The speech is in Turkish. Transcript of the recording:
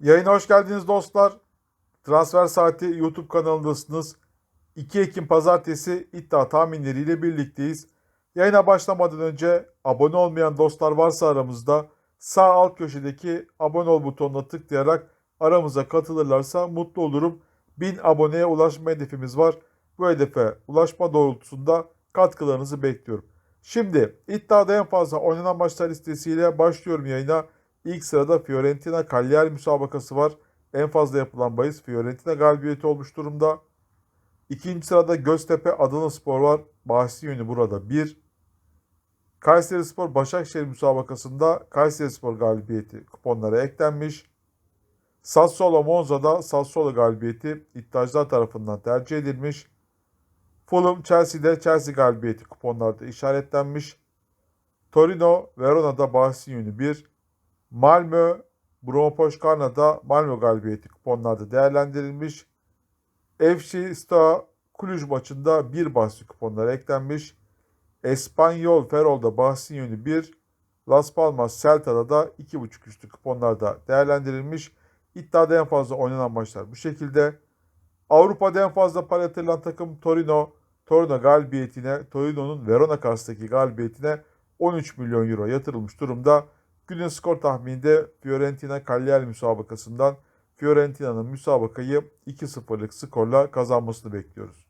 Yayına hoş geldiniz dostlar. Transfer Saati YouTube kanalındasınız. 2 Ekim Pazartesi iddia tahminleriyle birlikteyiz. Yayına başlamadan önce abone olmayan dostlar varsa aramızda sağ alt köşedeki abone ol butonuna tıklayarak aramıza katılırlarsa mutlu olurum. 1000 aboneye ulaşma hedefimiz var. Bu hedefe ulaşma doğrultusunda katkılarınızı bekliyorum. Şimdi iddiada en fazla oynanan maçlar listesiyle başlıyorum yayına. İlk sırada Fiorentina Cagliari müsabakası var. En fazla yapılan bahis Fiorentina galibiyeti olmuş durumda. İkinci sırada Göztepe Adana Spor var. Bahsi yönü burada 1. Kayseri Spor Başakşehir müsabakasında Kayseri Spor galibiyeti kuponlara eklenmiş. Sassuolo Monza'da Sassuolo galibiyeti iddiacılar tarafından tercih edilmiş. Fulham Chelsea'de Chelsea galibiyeti kuponlarda işaretlenmiş. Torino Verona'da bahsi yönü 1. Malmö Bromopoşkarna'da Malmö galibiyeti kuponlarda değerlendirilmiş. FC Steaua Cluj maçında bir bahsi kuponlara eklenmiş. Espanyol Ferol'da bahsi yönü 1. Las Palmas Celta'da da 2.5 üstü kuponlarda değerlendirilmiş. İddiada en fazla oynanan maçlar bu şekilde. Avrupa'da en fazla para yatırılan takım Torino. Torino galibiyetine, Torino'nun Verona karşısındaki galibiyetine 13 milyon euro yatırılmış durumda. Günün skor tahmininde Fiorentina Cagliari müsabakasından Fiorentina'nın müsabakayı 2-0'lık skorla kazanmasını bekliyoruz.